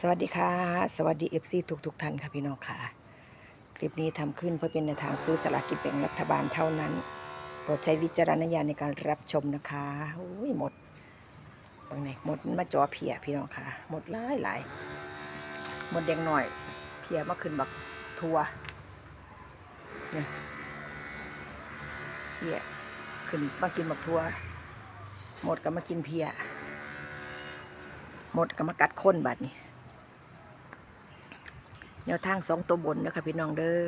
สวัสดีค่ะ สวัสดีเอฟซีทุกทุกท่านค่ะพี่น้องค่ะ คลิปนี้ทำขึ้นเพื่อเป็นแนวทางซื้อสลากกินแบ่งรัฐบาลเท่านั้น โปรดใช้วิจารณญาณในการรับชมนะคะอุ้ยหมดบางไหนหมดมาจอเพียพี่น้องค่ะ หมดหลายหลายหมดแดงหน่อย เพียมาขึ้นบักทัวเนี่ยเพียขึ้นมากินบักทัวหมดก็มากินเพียหมดก็มากัดค้นบัดนี้ แนวทางสองตัวบนนะคะพี่น้องเด้อ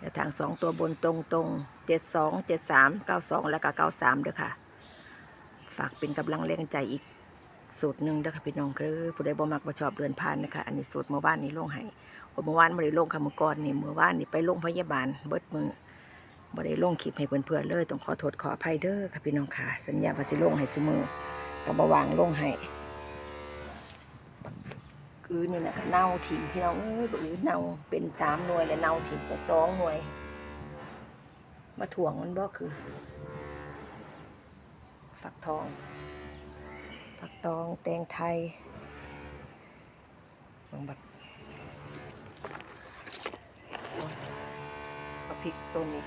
แนวทางสองตัวบนตรงตรงเจ็ดสองเจ็ดสามเก้าสองแล้วก็เก้าสามเด้อค่ะ ฝากเป็นกำลังแรงใจอีกสูตรหนึ่งเด้อค่ะพี่น้องเด้อผู้ใดบ่มักบ่ชอบเดินผ่านนะคะอันนี้สูตรเมื่อวานนี้ลงให้เมื่อวานบ่ได้ลงค่ะเมื่อก่อนนี่เมื่อวานนี่ไปโรงพยาบาลเบิดมือบ่ได้ลงคลิปให้เพื่อนๆเลยต้องขอโทษขออภัยเด้อค่ะพี่น้องค่ะ สัญญาว่าสิลงให้ซุมือก็บ่วางลงให้ อือนี่นะก็เน่าถิ่มพี่น้องเอ้ยบอือเน่าเป็นสามหน่วยแล้วเน่าถิ่มไปสองหน่วย มาถ่วงมันบ่คือ ฝักทอง ฝักตองแตงไทยบางบัดเอาพริกต้นนี้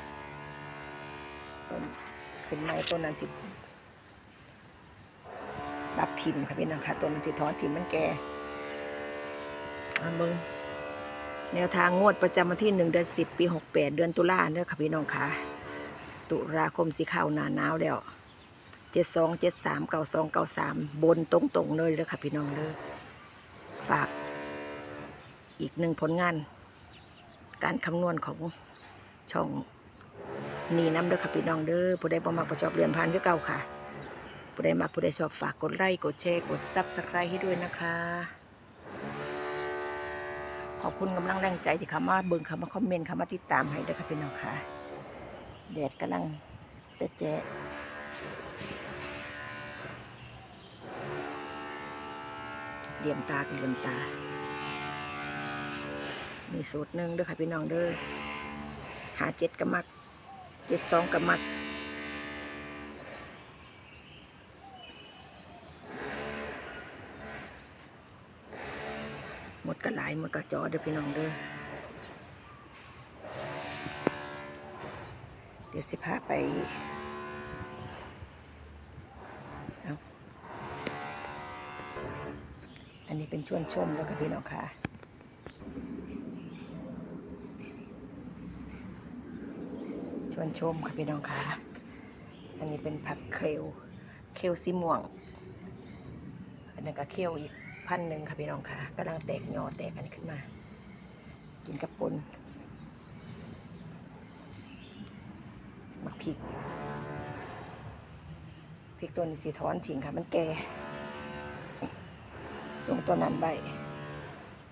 ต้นขึ้นไม้ต้นนั้นสิดับทิมค่ะพี่น้องค่ะต้นนั้นสิถอนทิมมันแก่ มาเบิงแนวทางงวดประจำวันที่หนึ่งเดือนสิบปีหกแปดเดือนตุลาเด้อค่ะพี่น้องค่ะ ตุลาคมสีขาวหนาหนาวแล้วเจ็ดสองเจ็ดสามเก้าสองเก้าสามบนตรงๆเลยเด้อค่ะพี่น้องเด้อฝากอีกหนึ่งผลงาน การคำนวณของช่องนีน้ำเด้อค่ะพี่น้องเด้อผู้ใดบ่มักประชอบเรียนผ่านคือเก่าค่ะผู้ใดมักผู้ใดชอบฝากกดไลค์กดแชร์กดซับสไครต์ให้ด้วยนะคะ ขอบคุณกำลังแรงใจที่เขามาเบิ่งเขามาคอมเมนต์เขามาติดตามให้ด้วยค่ะพี่น้องค่ะแดดกำลังเปะแจ๊เหลี่ยมตากเหลี่ยมตา มีสูตรหนึ่งด้วยค่ะพี่น้องเด้อหาเจ็ดกะมักเจ็ดสองกะมัก หมดกระหลายหมดกระจอเด้อพี่น้องเด้อเดี๋ยวสิพาไปเอาอันนี้เป็นชวนชมแล้วค่ะพี่น้องค่ะชวนชมค่ะพี่น้องค่ะ อันนี้เป็นผักเคลวเคลวสีม่วง อันนั้นก็เคลวอีก พันหนึ่งค่ะพี่น้องค่ะกำลังแตกหยอแตกอันขึ้นมา กินกับปนมักพริกพริกตัวนี้สีถอนทิ้งค่ะมันแก่จงตัวนั้นใบ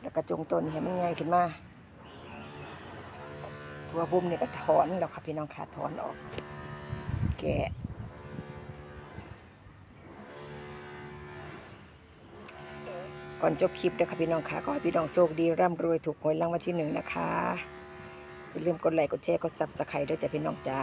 แล้วก็จงต้นนี้ให้มันใหญ่ขึ้นมาตัวบุ้มเนี่ยก็ถอนแล้วค่ะพี่น้องค่ะถอนออก แก่ ก่อนจบคลิปนะคะพี่น้องค่ะก็ให้พี่น้องโชคดีร่ำรวยถูกหวยรางวัลที่หนึ่งนะคะอย่าลืมกดไลค์กดแชร์กดซับสไครต์ด้วยจ้ะพี่น้องจ้า